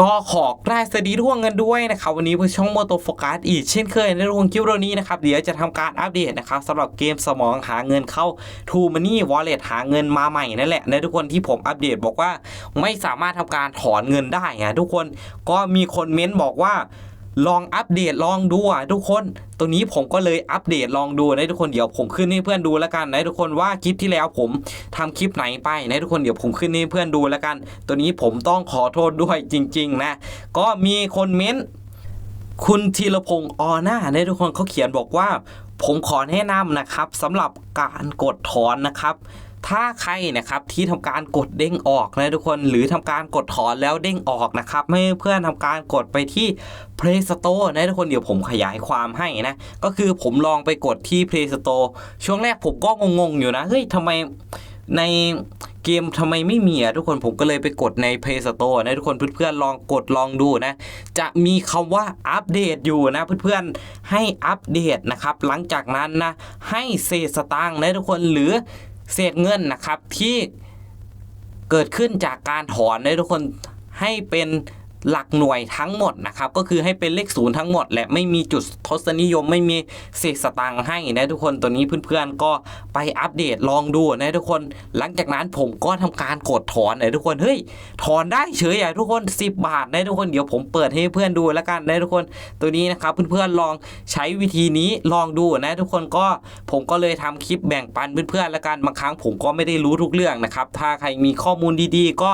ก็ขอกราบสวัสดีทุกคนกันด้วยนะครับวันนี้เพื่อช่องโมโตโฟกัสอีกเช่นเคยในทุกคนคลิปวิดีโอนี้นะครับเดี๋ยวจะทำการอัปเดตนะครับสำหรับเกมสมองหาเงินเข้า True Money Wallet หาเงินมาใหม่นั่นแหละในทุกคนที่ผมอัปเดตบอกว่าไม่สามารถทำการถอนเงินได้นะทุกคนก็มีคนเม้นบอกว่า ลองอัปเดตลองดูอะทุกคนตัวนี้ผมก็เลยอัปเดตลองดูนะทุกคนเดี๋ยวผมขึ้นให้เพื่อนดูแล้วกันนะทุกคนว่าคลิปที่แล้วผมทำคลิปไหนไปนะทุกคนเดี๋ยวผมขึ้นให้เพื่อนดูแล้วกัน ตัวนี้ผมต้องขอโทษด้วยจริง ๆ นะ ก็มีคนเม้นคุณธีรพงศ์ออหน้านี่ยทุกคนเขาเขียนบอกว่า ผมขอแนะนำนะครับสำหรับการกดถอนนะครับ ถ้าใครนะครับที่ทำการกดเด้งออกนะทุกคนหรือทำการกดถอนแล้วเด้งออกนะครับไม่ให้เพื่อนทำการกดไปที่ Play Store นะทุกคนเดี๋ยวผมขยายความให้นะ ก็คือผมลองไปกดที่ Play Store ช่วงแรกผมก็งงๆอยู่นะเฮ้ยทำไมในเกมทำไมไม่มีอะทุกคนผมก็เลยไปกดใน Play Store นะทุกคนเพื่อนๆลองกดลองดูนะ จะมีคำว่าอัปเดตอยู่นะเพื่อนๆให้อัปเดตนะครับ หลังจากนั้นนะให้เศษสตางค์นะทุกคนหรือ เศษเงินนะครับที่เกิดขึ้นจากการถอนนะทุกคนให้เป็น หลักหน่วยทั้งหมดนะครับก็คือให้เป็นเลขศูนย์ทั้งหมด และไม่มีจุดทศนิยม ไม่มีเศษสตางค์ให้นะทุกคนตัวนี้เพื่อนๆก็ไปอัปเดตลองดูนะทุกคน หลังจากนั้นผมก็ทำการกดถอนนะทุกคนเฮ้ยถอนได้เฉยอะทุกคน 10 บาทนะทุกคนเดี๋ยวผมเปิดให้เพื่อนดูแล้วกันนะทุกคนตัวนี้นะครับเพื่อนๆลองใช้วิธีนี้ลองดูนะทุกคนก็ผมก็เลยทำคลิปแบ่งปันเพื่อนๆแล้วกันบางครั้งผมก็ไม่ได้รู้ทุกเรื่องนะครับถ้าใครมีข้อมูลดีๆ ก็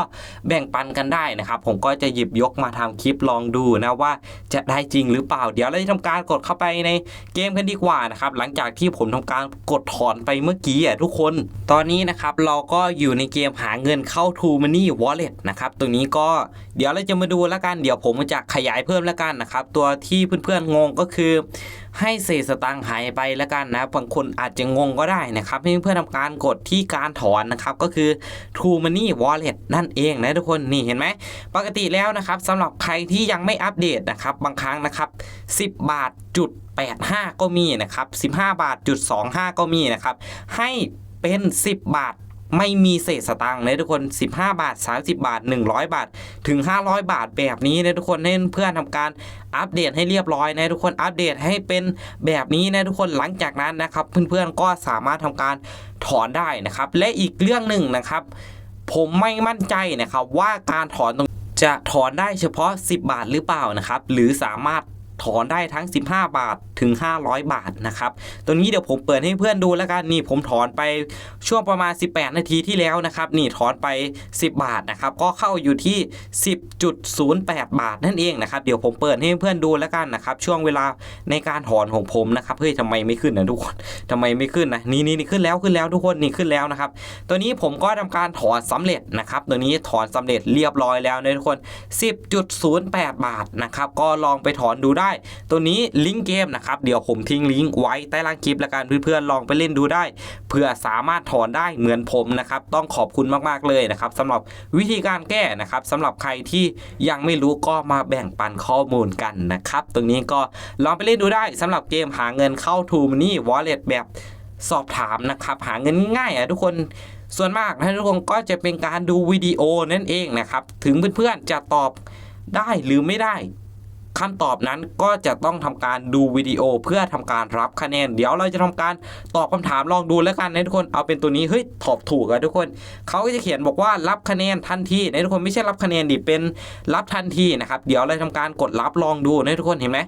แบ่งปันกันได้นะครับผมก็จะหยิบยกมาทำคลิปลองดูนะว่าจะได้จริงหรือเปล่า เดี๋ยวเราจะทำการกดเข้าไปในเกมกันดีกว่านะครับหลังจากที่ผมทำการกดถอนไปเมื่อกี้อะทุกคน ตอนนี้นะครับเราก็อยู่ในเกมหาเงินเข้า True Money Wallet นะครับตรงนี้ก็เดี๋ยวเราจะมาดูแล้วกันเดี๋ยวผมจะขยายเพิ่มแล้วกันนะครับตัวที่เพื่อนๆงงก็คือ ให้เศษสตางค์หายไปแล้วกันนะบางคนอาจจะงงก็ได้นะครับให้เพื่อนทำการกดที่การถอนนะครับก็คือ True Money Wallet นั่นเองนะทุกคนนี่เห็นไหมปกติแล้วนะครับสำหรับใครที่ยังไม่อัปเดตนะครับบางครั้งนะครับ 10 บาทจุด85 ก็มีนะครับ 15 บาทจุด25 ก็มีนะครับให้เป็น 10 บาท ไม่มีเศษสตางค์นะทุกคน 15 บาท 30 บาท 100 บาท ถึง 500 บาทแบบนี้นะทุกคนให้เพื่อนทำการอัปเดตให้เรียบร้อยนะทุกคนอัปเดตให้เป็นแบบนี้นะทุกคนหลังจากนั้นนะครับ เพื่อนๆก็สามารถทำการถอนได้นะครับ และอีกเรื่องหนึ่งนะครับ ผมไม่มั่นใจนะครับว่าการถอนตรงจะถอนได้เฉพาะ 10 บาทหรือเปล่านะครับ หรือสามารถ ถอนได้ทั้ง 15 บาทถึง 500 บาทนะครับตัวนี้เดี๋ยวผมเปิดให้เพื่อนดูแล้วกันนี่ผมถอนไปช่วงประมาณ 18 นาทีที่แล้วนะครับนี่ถอนไป 10 บาทนะครับก็เข้าอยู่ที่ 10.08 บาทนั่นเองนะครับเดี๋ยวผมเปิดให้เพื่อนดูแล้วกันนะครับช่วงเวลาในการถอนของผมนะครับเฮ้ยทำไมไม่ขึ้นนะทุกคนทำไมไม่ขึ้นนะนี่นี่นี่ขึ้นแล้วขึ้นแล้วทุกคนนี่ขึ้นแล้วนะครับตัวนี้ผมก็ทำการถอนสำเร็จนะครับตัวนี้ถอนสำเร็จเรียบร้อยแล้วนะทุกคน 10.08 บาทนะครับก็ลองไปถอนดูได้ตัวนี้ลิงก์เกมนะครับเดี๋ยวผมทิ้งลิงก์ไว้ใต้ล่างคลิปแล้วกันเพื่อนๆลองไปเล่นดูได้เพื่อสามารถถอนได้เหมือนผมนะครับต้องขอบคุณมากๆเลยนะครับสำหรับวิธีการแก้นะครับสำหรับใครที่ยังไม่รู้ก็มาแบ่งปันข้อมูลกันนะครับตรงนี้ก็ลองไปเล่นดูได้สำหรับเกมหาเงินเข้า True Money Wallet แบบสอบถามนะครับหาเงินง่ายอะทุกคนส่วนมากนะทุกคนก็จะเป็นการดูวิดีโอนั่นเองนะครับ ถึงเพื่อนๆจะตอบได้หรือไม่ได้ คำตอบนั้นก็จะต้องทำการดูวิดีโอเพื่อทำการรับคะแนน เดี๋ยวเราจะทำการตอบคำถามลองดูแล้วกันนะทุกคนเอาเป็นตัวนี้เฮ้ยตอบถูกอะทุกคนเขาก็จะเขียนบอกว่ารับคะแนนทันทีนะทุกคนไม่ใช่รับคะแนนดิเป็นรับทันทีนะครับเดี๋ยวเราทำการกดรับลองดูนะทุกคนเห็นไหม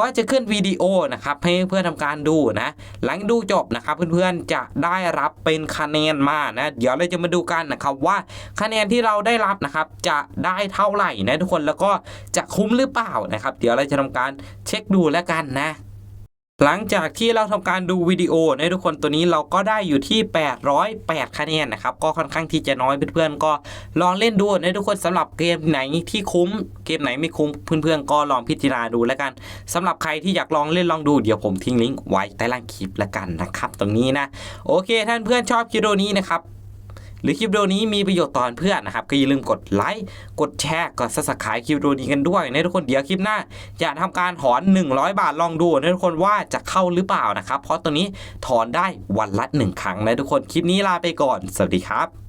ก็จะขึ้นวิดีโอนะครับให้เพื่อนทำการดูนะหลังดูจบนะครับเพื่อนๆจะได้รับเป็นคะแนนมานะเดี๋ยวเราจะมาดูกันนะครับว่าคะแนนที่เราได้รับนะครับจะได้เท่าไหร่นะทุกคนแล้วก็จะคุ้มหรือเปล่านะครับเดี๋ยวเราจะทำการเช็คดูแล้วกันนะ หลังจากที่เราทำการดูวิดีโอนะทุกคนตัวนี้เราก็ได้อยู่ที่ 808 คะแนนนะครับ ก็ค่อนข้างที่จะน้อยเพื่อนๆก็ลองเล่นดูนะทุกคนสำหรับเกมไหนที่คุ้มเกมไหนไม่คุ้มเพื่อนๆก็ลองพิจารณาดูแล้วกันสำหรับใครที่อยากลองเล่นลองดูเดี๋ยวผมทิ้งลิงก์ไว้ใต้ล่างคลิปแล้วกันนะครับ ตรงนี้นะ โอเคท่านเพื่อนชอบคลิปวิดีโอนี้นะครับ หรือคลิปวิดีโอนี้มีประโยชน์ต่อเพื่อนนะครับก็อย่าลืมกดไลค์กดแชร์กดซับสไครต์คลิปวิดีโอนี้กันด้วยนะทุกคนเดี๋ยวคลิปหน้า จะทำการถอน 100 บาทลองดูนะทุกคนว่าจะเข้าหรือเปล่านะครับเพราะตัวนี้ถอนได้วันละ 1 ครั้งนะทุกคนคลิปนี้ลาไปก่อน สวัสดีครับ